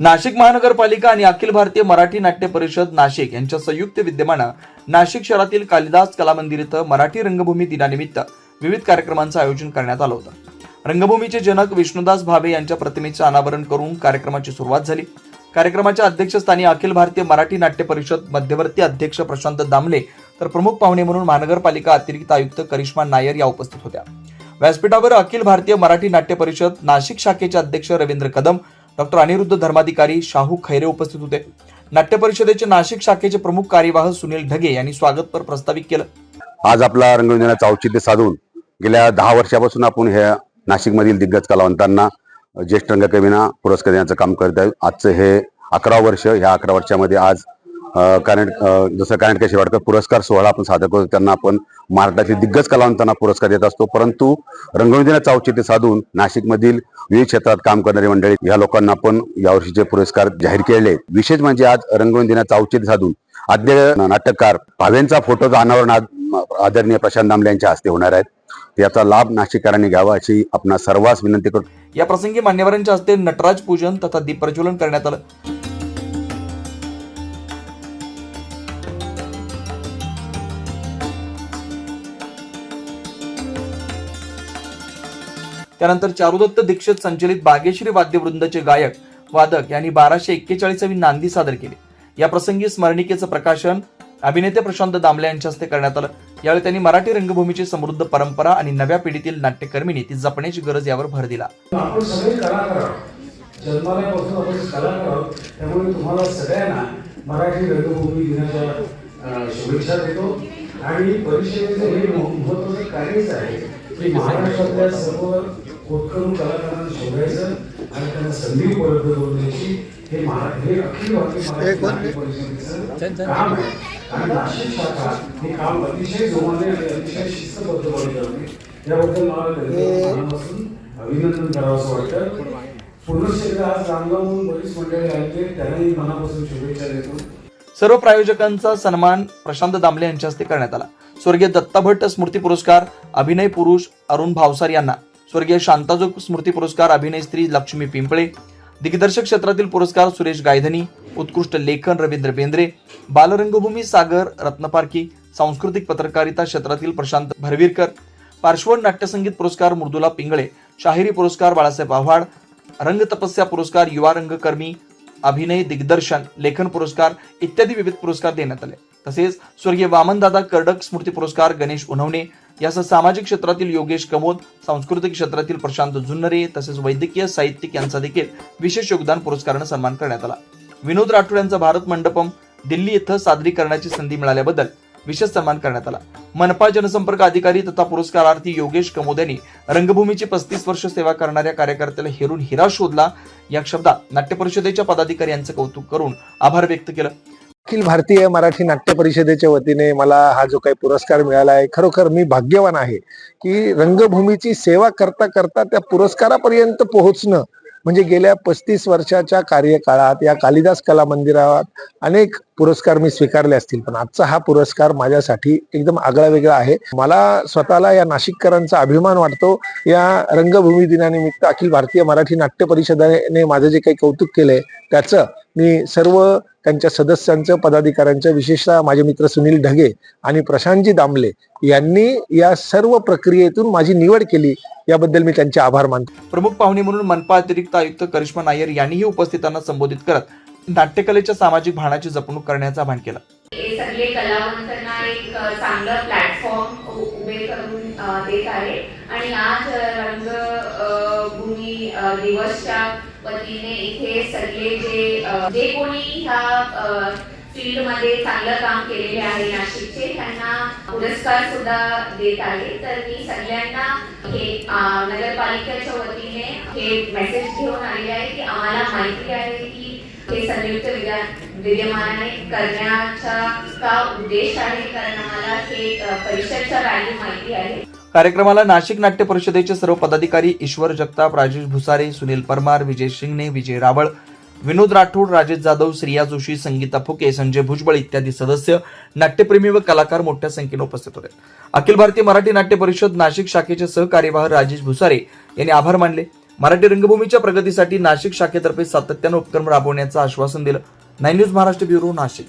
नाशिक महानगरपालिका आणि अखिल भारतीय मराठी नाट्य परिषद नाशिक यांच्या संयुक्त विद्यमानं नाशिक शहरातील कालिदास कला मंदिर इथं मराठी रंगभूमी दिनानिमित्त विविध कार्यक्रमांचं आयोजन करण्यात आलं होतं. रंगभूमीचे जनक विष्णुदास भावे यांच्या प्रतिमेचं अनावरण करून कार्यक्रमाची सुरुवात झाली. कार्यक्रमाच्या अध्यक्षस्थानी अखिल भारतीय मराठी नाट्य परिषद मध्यवर्ती अध्यक्ष प्रशांत दामले तर प्रमुख पाहुणे म्हणून महानगरपालिका अतिरिक्त आयुक्त करिश्मा नायर या उपस्थित होत्या. व्यासपीठावर अखिल भारतीय मराठी नाट्य परिषद नाशिक शाखेचे अध्यक्ष रवींद्र कदम डॉक्टर अनिरुद्ध धर्माधिकारी शाहू खैरे उपस्थित होते. नाट्य परिषदेचे नाशिक शाखेचे प्रमुख कार्यवाह सुनील ढगे यांनी स्वागतपर प्रस्तावित केलं. आज आपला रंगविंदनाचं औचित्य साधून गेल्या दहा वर्षापासून आपण ह्या नाशिकमधील दिग्गज कलावंतांना ज्येष्ठ रंगकवींना पुरस्कार देण्याचं काम करत आहे. आजचं हे अकरा वर्ष ह्या अकरा वर्षामध्ये आज कारण जसं कारण शिरवाडकर पुरस्कार सोहळा आपण सादर करतो त्यांना आपण महाराष्ट्रातील दिग्गज कलावंतांना पुरस्कार देत असतो. परंतु रंगविंदनाचं औचित्य साधून नाशिकमधील विविध क्षेत्रात काम करणारी मंडळी ह्या लोकांना आपण यावर्षीचे पुरस्कार जाहीर केले विशेष म्हणजे आज रंगविंदनाचं औचित्य साधून आद्य नाटककार भावेंचा फोटो अनावरण आदरणीय प्रशांत दामले यांच्या हस्ते होणार आहेत याचा लाभ नाशिककरांनी घ्यावा अशी आपणा सर्वांस विनंती करतो. या प्रसंगी मान्यवरांच्या हस्ते नटराज पूजन तथा दीप प्रज्वलन करण्यात आलं. त्यानंतर चारुदत्त दीक्षित संचलित बागेश्री वाद्यवृंदचे गायक वादक यांनी बाराशे एक्केचाळीसावी नांदी सादर केली. या प्रसंगी स्मरणिकेचं प्रकाशन अभिनेते प्रशांत दामले यांच्या हस्ते करण्यात आलं. यावेळी त्यांनी मराठी रंगभूमीची समृद्ध परंपरा आणि नव्या पिढीतील नाट्यकर्मींनी ती जपण्याची गरज यावर भर दिला. आपण जन्माल्यापासून आपण कलाकार आहोत त्यामुळे तुम्हाला सगळ्यांना मराठी रंगभूमी दिनाच्या शुभेच्छा देतो. आणि परिषदेचं हे महत्वाचं कार्यच आहे की महाराष्ट्रातल्या सर्व होतकरू कलाकारांना शोधायचं आणि त्यांना संधी उपलब्ध करून द्यायची हे हे अखिल भारतीय परिषदेचं काम आहे. आणि नाशिक शाखा हे काम अतिशय जोमाने आणि अतिशय शिस्तबद्धपणे करते. याबद्दल मला मनापासून अभिनंदन करावं असं वाटतं. पुनश्च एकदा आज रामगाव म्हणून बरीच मंडळी आली त्यांनाही मनापासून शुभेच्छा देतो. सर्व प्रायोजकांचा सन्मान प्रशांत दामले यांच्या हस्ते करण्यात आला. स्वर्गीय दत्ता भट्ट स्मृती पुरस्कार अभिनय पुरुष अरुण भावसार यांना. स्वर्गीय शांताजोग स्मृती पुरस्कार अभिनय स्त्री लक्ष्मी पिंपळे दिग्दर्शक क्षेत्रातील पुरस्कार सुरेश गायधनी उत्कृष्ट लेखन रवींद्र बेंद्रे बालरंगभूमी सागर रत्नपारखी सांस्कृतिक पत्रकारिता क्षेत्रातील प्रशांत भरवीरकर पार्श्वन नाट्यसंगीत पुरस्कार मृदुला पिंगळे शाहिरी पुरस्कार बाळासाहेब आव्हाड रंग तपस्या पुरस्कार युवा रंगकर्मी अभिनय दिग्दर्शन लेखन पुरस्कार इत्यादी विविध पुरस्कार देण्यात आले. तसेच स्वर्गीय वामनदादा कर्डक स्मृती पुरस्कार गणेश उन्हवणे यासह सामाजिक क्षेत्रातील योगेश कमोद सांस्कृतिक क्षेत्रातील प्रशांत जुन्नरे तसेच वैद्यकीय साहित्यिक यांचा देखील विशेष योगदान पुरस्कारानं सन्मान करण्यात आला. विनोद राठोड यांचा भारत मंडपम दिल्ली इथं सादरीकरणाची संधी मिळाल्याबद्दल विशेष सन्मान करण्यात आला. मनपा जनसंपर्क अधिकारी तथा पुरस्कारार्थी योगेश कमोद यांनी रंगभूमीची पस्तीस वर्ष सेवा करणाऱ्या कार्यकर्त्याला हेरून हिरा शोधला. या शब्दात नाट्य परिषदेच्या पदाधिकारी यांचं कौतुक करून आभार व्यक्त केलं. अखिल भारतीय मराठी नाट्य परिषदेच्या वतीने मला हा जो काही पुरस्कार मिळाला आहे खरोखर मी भाग्यवान आहे की रंगभूमीची सेवा करता करता त्या पुरस्कारापर्यंत पोहोचणं म्हणजे गेल्या पस्तीस वर्षाच्या कार्यकाळात या कालिदास कला मंदिरात अनेक पुरस्कार मी स्वीकारले असतील पण आजचा हा पुरस्कार माझ्यासाठी एकदम आगळा वेगळा आहे. मला स्वतःला या नाशिककरांचा अभिमान वाटतो. या रंगभूमी दिनानिमित्त अखिल भारतीय मराठी नाट्य परिषदेने माझं जे काही कौतुक केलंय त्याचं मी सर्व त्यांच्या सदस्यांचं पदाधिकाऱ्यांचं विशेषतः माझे मित्र सुनील ढगे आणि प्रशांतजी दामले यांनी या सर्व प्रक्रियेतून माझी निवड केली. याबद्दल मी त्यांचे आभार मानतो. प्रमुख पाहुणे म्हणून मनपा अतिरिक्त आयुक्त करिश्मा नायर यांनीही उपस्थितांना संबोधित करत नाट्यकलेच्या सामाजिक भावनाची जपणूक करण्याचं आवाहन केलं. हे सगळे कलावंतांना एक चांगलं प्लॅटफॉर्म उभे करून देत आहे. आणि आज रंगभूमी दिवसच्या पतीने इथे सगळे जे जे कोणी ह्या फील्डमध्ये चांगलं काम केलेले आहे नाशिकचे त्यांना पुरस्कार सुद्धा देत आहे. तर मी सगळ्यांना हे नगरपालिकेच्या वतीने हे मेसेज घेऊन आलेले आहे की आम्हाला माहिती आहे की हे संयुक्त विद्या विद्यमानाने करण्याचा का उद्देश आहे? कारण आम्हाला हे परिषदच्या व्हॅल्यू माहिती आहे. कार्यक्रमाला नाशिक नाट्य परिषदेचे सर्व पदाधिकारी ईश्वर जगताप राजेश भुसारे सुनील परमार विजय शिंगणे विजय रावळ विनोद राठोड राजेश जाधव श्रिया जोशी संगीता फुके संजय भुजबळ इत्यादी सदस्य नाट्यप्रेमी व कलाकार मोठ्या संख्येने उपस्थित होते. अखिल भारतीय मराठी नाट्य परिषद नाशिक शाखेचे सहकार्यवाह राजेश भुसारे यांनी आभार मानले. मराठी रंगभूमीच्या प्रगतीसाठी नाशिक शाखेतर्फे सातत्यानं उपक्रम राबवण्याचं आश्वासन दिलं. Nine news Maharashtra bureau Nashik.